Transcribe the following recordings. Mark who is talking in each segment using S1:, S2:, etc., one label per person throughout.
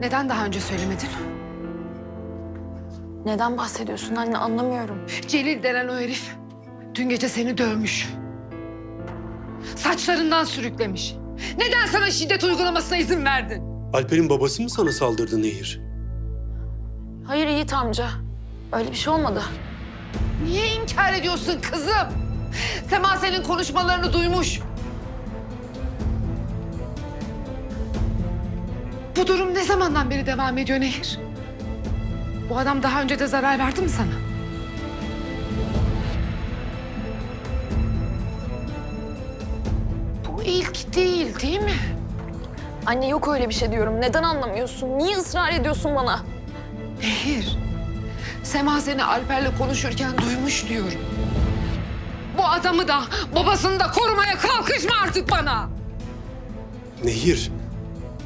S1: Neden daha önce söylemedin?
S2: Neden bahsediyorsun anne anlamıyorum.
S1: Celil denen o herif dün gece seni dövmüş. Saçlarından sürüklemiş. Neden sana şiddet uygulamasına izin verdin?
S3: Alper'in babası mı sana saldırdı Nehir?
S2: Hayır Yiğit amca. Öyle bir şey olmadı.
S1: Niye inkar ediyorsun kızım? Sema senin konuşmalarını duymuş. Bu durum ne zamandan beri devam ediyor Nehir? Bu adam daha önce de zarar verdi mi sana? Bu ilk değil, değil mi?
S2: Anne yok öyle bir şey diyorum. Neden anlamıyorsun? Niye ısrar ediyorsun bana?
S1: Nehir, Sema seni Alper'le konuşurken duymuş diyorum. Bu adamı da babasını da korumaya kalkışma artık bana.
S3: Nehir,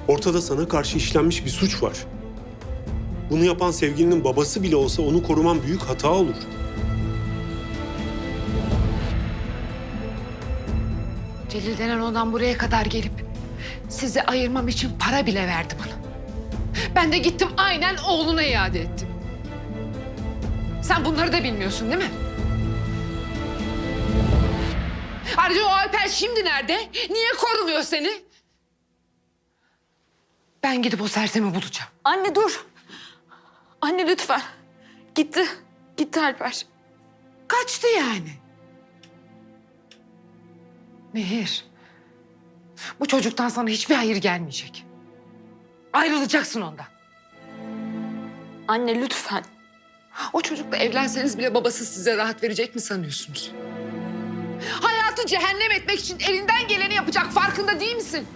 S3: ortada sana karşı işlenmiş bir suç var. Bunu yapan sevgilinin babası bile olsa onu koruman büyük hata olur.
S1: Celil denen odan buraya kadar gelip sizi ayırmam için para bile verdi bana. Ben de gittim aynen oğluna iade ettim. Sen bunları da bilmiyorsun değil mi? Ayrıca o Alper şimdi nerede? Niye korumuyor seni? Ben gidip o sersemi bulacağım.
S2: Anne dur. Anne lütfen. Gitti. Gitti Alper.
S1: Kaçtı yani. Nehir. Bu çocuktan sana hiçbir hayır gelmeyecek. Ayrılacaksın ondan.
S2: Anne lütfen.
S1: O çocukla evlenseniz bile babası size rahat verecek mi sanıyorsunuz? Hayatı cehennem etmek için elinden geleni yapacak farkında değil misin?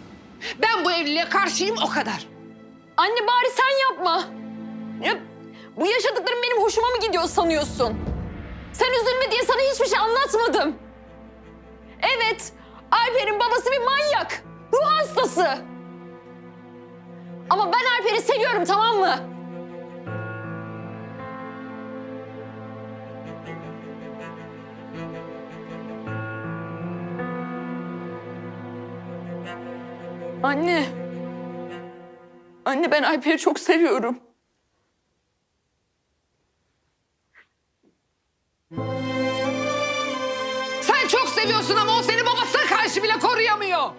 S1: Ben bu evliliğe karşıyım o kadar.
S2: Anne bari sen yapma. Ya, bu yaşadıklarım benim hoşuma mı gidiyor sanıyorsun? Sen üzülme diye sana hiçbir şey anlatmadım. Evet, Alper'in babası bir manyak. Ruh hastası. Ama ben Alper'i seviyorum tamam mı? Anne. Anne ben Alper'i çok seviyorum.
S1: Sen çok seviyorsun ama o seni babasına karşı bile koruyamıyor.